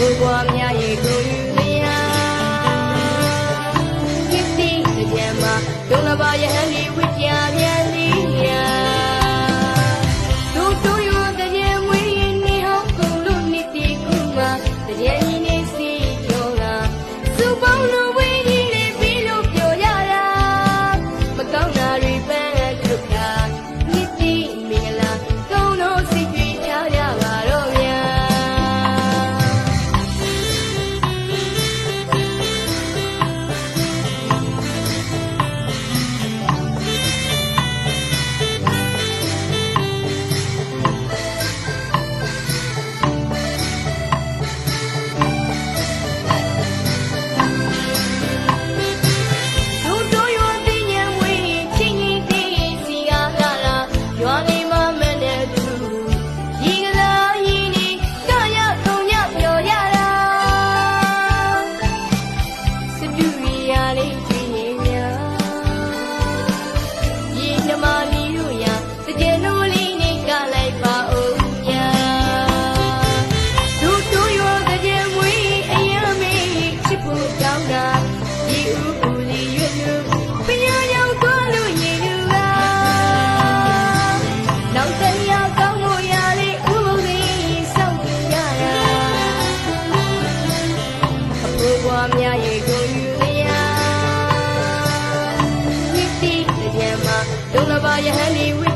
ကိုကွာမြားရေကိုယူလျာဒီဒီကြံမှာဒုလဘယဟန်ဒီဝိညာဉ် ဒုလဘယဟန်ဒီဝိ